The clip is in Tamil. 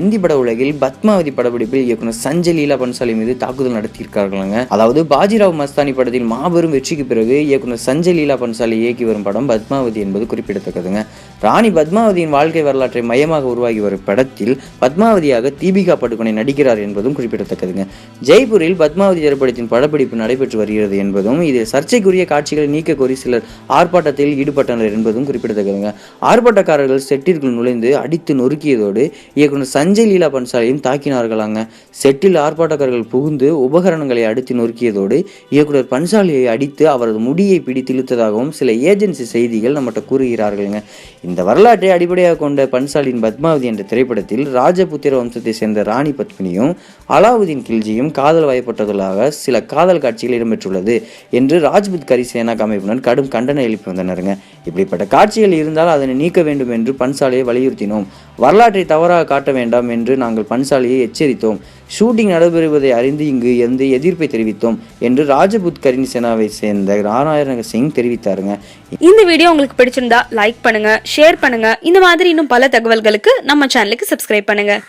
இந்தி பட உலகில் பத்மாவதி படப்பிடிப்பில் இயக்குனர் சஞ்சய் லீலா பன்சாலி மீது தாக்குதல் நடத்தியிருக்கார்களாங்க. அதாவது பாஜிராவ் மஸ்தானி படத்தில் மாபெரும் வெற்றிக்கு பிறகு இயக்குனர் சஞ்சய் லீலா பன்சாலி இயக்கி வரும் படம் பத்மாவதி என்பது குறிப்பிடத்தக்கதுங்க. ராணி பத்மாவதியின் வாழ்க்கை வரலாற்றை மையமாக உருவாகி வரும் படத்தில் பத்மாவதியாக தீபிகா படுகொனை நடிக்கிறார் என்பதும் குறிப்பிடத்தக்கதுங்க. ஜெய்ப்பூரில் பத்மாவதி திரைப்படத்தின் படப்பிடிப்பு நடைபெற்று வருகிறது என்பதும் இதில் சர்ச்சைக்குரிய காட்சிகளை நீக்க கோரி சிலர் ஆர்ப்பாட்டத்தில் ஈடுபட்டனர் என்பதும் குறிப்பிடத்தக்கதுங்க. ஆர்ப்பாட்டக்காரர்கள் செட்டிற்குள் நுழைந்து அடித்து நொறுக்கியதோடு இயக்குனர் சஞ்சய் லீலா பன்சாலையும் தாக்கினார்களாங்க. செட்டில் ஆர்ப்பாட்டக்காரர்கள் புகுந்து உபகரணங்களை அடித்து நொறுக்கியதோடு இயக்குனர் பன்சாலியை அடித்து அவரது முடியை பிடித்து இழுத்ததாகவும் சில ஏஜென்சி செய்திகள் நம்மகிட்ட கூறுகிறார்களுங்க. இந்த வரலாற்றை அடிப்படையாக கொண்ட பன்சாலின் பத்மாவதி என்ற திரைப்படத்தில் ராஜபுத்திர வம்சத்தை சேர்ந்த ராணி பத்மினியும் அலாவுதீன் கில்ஜியும் காதல் வயப்பட்டதாக சில காதல் காட்சிகள் இடம்பெற்றுள்ளது என்று ராஜ்புத் கரிசேனா அமைப்பினர் கடும் கண்டனம் எழுப்பி வந்தனருங்க. இப்படிப்பட்ட காட்சிகள் இருந்தால் அதனை நீக்க வேண்டும் என்று பன்சாலையை வலியுறுத்தினோம். வரலாற்றை தவறாக காட்ட வேண்டாம் என்று நாங்கள் பன்சாலையை எச்சரித்தோம். ஷூட்டிங் நடைபெறுவதை அறிந்து இங்கு எந்த எதிர்ப்பை தெரிவித்தோம் என்று ராஜபுத் கரிணி சேனாவை சேர்ந்த நாராயண சிங் தெரிவித்தாருங்க. இந்த வீடியோ உங்களுக்கு பிடிச்சிருந்தா லைக் பண்ணுங்க ஷேர் பண்ணுங்க. இந்த மாதிரி இன்னும் பல தகவல்களுக்கு நம்ம சேனலுக்கு சப்ஸ்கிரைப் பண்ணுங்க.